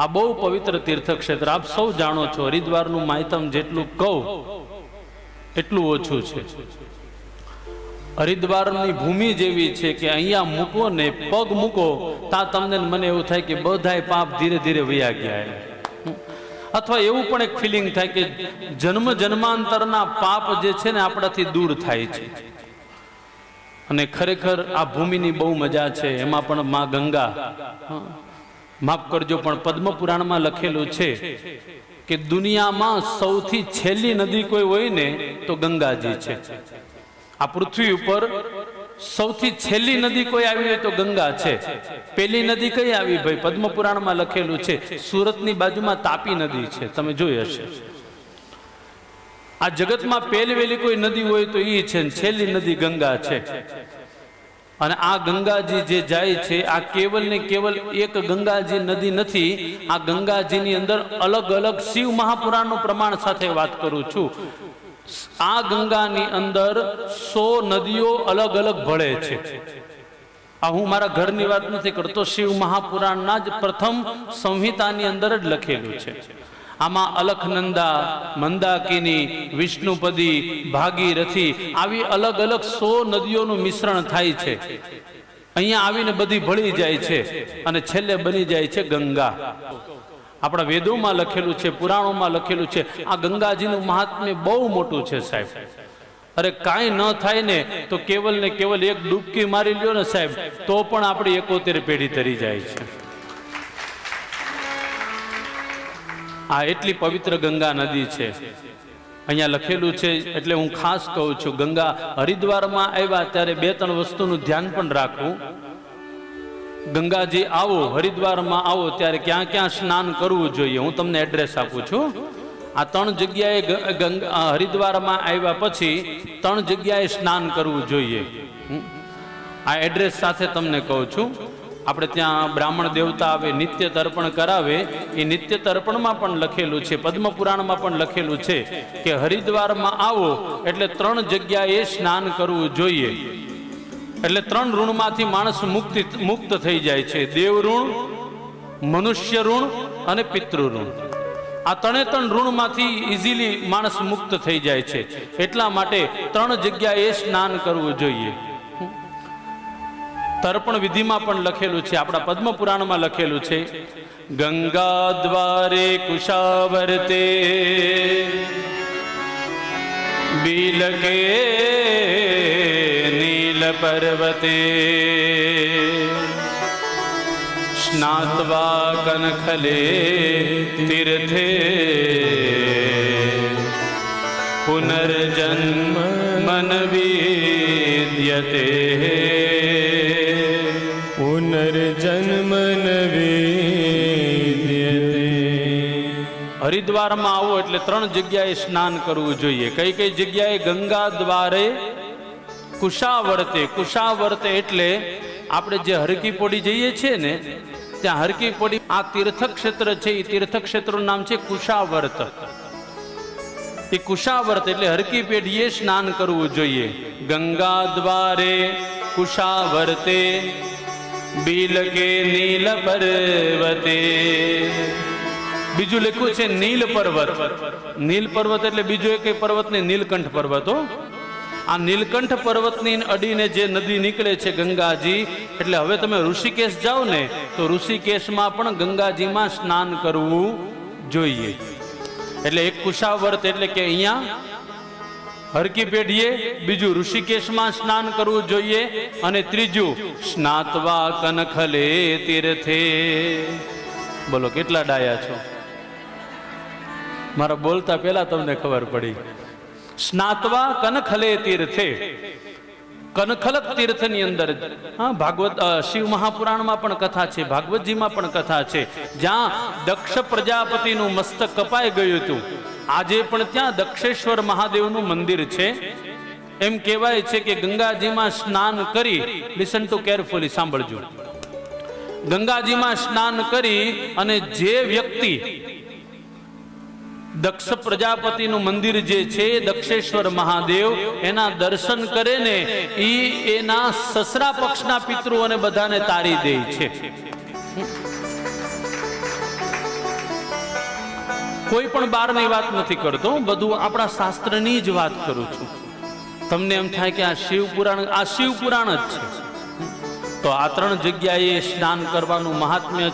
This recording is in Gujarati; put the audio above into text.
આ બહુ પવિત્ર તીર્થક્ષેત્ર. આપ સૌ જાણો છો, હરિદ્વારનું માયતમ જેટલું કહું, એટલું ઓછું છે. હરિદ્વારની ભૂમિ જેવી છે કે અહીંયા મૂકો ને પગ મૂકો, તા તમને મને એવું થાય કે બધાય પાપ ધીરે ધીરે વયા ગયા અથવા એવું પણ એક ફિલિંગ થાય કે જન્મ જન્માંતરના પાપ જે છે ને આપણાથી દૂર થાય છે. અને ખરેખર આ ભૂમિની બહુ મજા છે, એમાં પણ માં ગંગા માફ કરજો, પણ પદ્મ પુરાણમાં લખેલું છે કે દુનિયામાં સૌથી છેલ્લી નદી કોઈ હોય ને તો ગંગાજી છે. આ પૃથ્વી ઉપર સૌથી છેલ્લી નદી કોઈ આવી હોય તો ગંગા છે. પેલી નદી કઈ આવી ભાઈ? પદ્મ પુરાણમાં લખેલું છે, સુરતની બાજુમાં તાપી નદી છે. તમે જોઈ હશે. આ જગતમાં પહેલી વેલી કોઈ નદી હોય તો એ છે છેલ્લી નદી ગંગા છે. અને આ ગંગાજી જે જાય છે, આ કેવલ ને કેવલ એક ગંગાજી નદી નથી, આ ગંગાજીની અંદર અલગ અલગ શિવ મહાપુરાણનું પ્રમાણ સાથે વાત કરું છું. આ ગંગાની અંદર સો નદીઓ અલગ અલગ ભળે છે. આ હું મારા ઘરની વાત નથી કરતો, શિવ મહાપુરાણના જ પ્રથમ સંહિતાની અંદર જ લખેલું છે. આમાં અલખનંદા, મંદાકિની, વિષ્ણુપદી, ભાગીરથી આવી અલગ અલગ સો નદીઓનું મિશ્રણ થાય છે. અહીંયા આવીને બધી ભળી જાય છે અને છેલ્લે બની જાય છે ગંગા. આપણા વેદોમાં લખેલું છે, પુરાણોમાં લખેલું છે, આ ગંગાજીનું મહાત્મ્ય બહુ મોટું છે સાહેબ. અરે કાંઈ ન થાય ને તો કેવલ ને કેવલ એક ડૂબકી મારી લ્યો ને સાહેબ, તો પણ આપણી એકોતેર પેઢી તરી જાય છે. આ એટલી પવિત્ર ગંગા નદી છે. અહીંયા લખેલું છે, એટલે હું ખાસ કહું છું, ગંગા હરિદ્વારમાં આવ્યા ત્યારે બે ત્રણ વસ્તુનું ધ્યાન પણ રાખવું. ગંગાજી આવો, હરિદ્વારમાં આવો, ત્યારે ક્યાં ક્યાં સ્નાન કરવું જોઈએ, હું તમને એડ્રેસ આપું છું. આ ત્રણ જગ્યાએ હરિદ્વારમાં આવ્યા પછી ત્રણ જગ્યાએ સ્નાન કરવું જોઈએ. આ એડ્રેસ સાથે તમને કહું છું. આપણે ત્યાં બ્રાહ્મણ દેવતા આવે, નિત્ય તર્પણ કરાવે, એ નિત્ય તર્પણમાં પણ લખેલું છે, પદ્મ પુરાણમાં પણ લખેલું છે કે હરિદ્વારમાં આવો, એટલે ત્રણ જગ્યાએ સ્નાન કરવું જોઈએ. એટલે ત્રણ ઋણમાંથી માણસ મુક્તિ, મુક્ત થઈ જાય છે દેવ ઋણ મનુષ્ય ઋણ અને પિતૃ ઋણ આ ત્રણે ત્રણ ઋણમાંથી ઇઝીલી માણસ મુક્ત થઈ જાય છે. એટલા માટે ત્રણ જગ્યાએ સ્નાન કરવું જોઈએ. તર્પણ વિધિમાં પણ લખેલું છે. આપણા પદ્મ પુરાણમાં લખેલું છે. ગંગા દ્વારે કુશાવર્તે બીલકે નીલ પર્વતે સ્નાત્વા કનખલે તીર્થે પુનર્જન્મ મન વિદ્યતે. વિદ્યતે હરિદ્વારમાં આવો એટલે ત્રણ જગ્યાએ સ્નાન કરવું જોઈએ. કઈ કઈ જગ્યાએ? ગંગા દ્વારે કુશાવર્તે. કુશાવર્તે એટલે આપણે જે હરકી પોડી જઈએ છીએ ને, ત્યાં હરકી પોડી આ તીર્થક્ષેત્ર છે, એ તીર્થક્ષેત્રનું નામ છે કુશાવર્ત. એ કુશાવર્ત એટલે હરકી પેઢીએ સ્નાન કરવું જોઈએ. ગંગા દ્વારે કુશાવર્તે બીલકે નીલ પર્વતે. બીજું લખ્યું છે નીલ પર્વત. નીલ પર્વત એટલે બીજો એક પર્વત ને નીલકંઠ પર્વત, હો. આ નીલકંઠ પર્વતની અડીને જે નદી નીકળે છે ગંગાજી, એટલે હવે તમે ઋષિકેશ જાઓ ને, તો ઋષિકેશમાં પણ ગંગાજીમાં સ્નાન કરવું જોઈએ. એટલે એક કુશાવર્ત એટલે કે અહીંયા હરકી પેઢીએ બીજું ઋષિકેશમાં સ્નાન કરવું જોઈએ અને ત્રીજું સ્નાતવા કનખલે તીર્થે. બોલો, કેટલા ડાયા છો? મારા બોલતા પહેલા તમને ખબર પડી. સ્નાતવા કનખલે તીર્થે. કનખલક તીર્થની અંદર, હા, ભાગવત શિવ મહાપુરાણમાં પણ કથા છે, ભાગવતજીમાં પણ કથા છે. જ્યાં દક્ષ પ્રજાપતિનું મસ્તક કપાઈ ગયું હતું. આજે પણ ત્યાં દક્ષેશ્વર મહાદેવનું મંદિર છે. એમ કહેવાય છે કે ગંગાજીમાં સ્નાન કરી લિસન ટુ કેરફુલી સાંભળજો. ગંગાજીમાં સ્નાન કરી અને જે વ્યક્તિ દક્ષ પ્રજાપતિનું મંદિર જે છે, દક્ષેશ્વર મહાદેવ, એના દર્શન કરે ને એ એના સસરા પક્ષના પિતૃઓને બધાને તારી દે છે. કોઈ પણ બહારની વાત નથી કરતો, હું બધું આપણા શાસ્ત્રની જ વાત કરું છું. તમને એમ થાય કે આ શિવ પુરાણ, આ શિવ પુરાણ જ છે. તો આ ત્રણ જગ્યાએ સ્નાન કરવાનું મહાત્મ્ય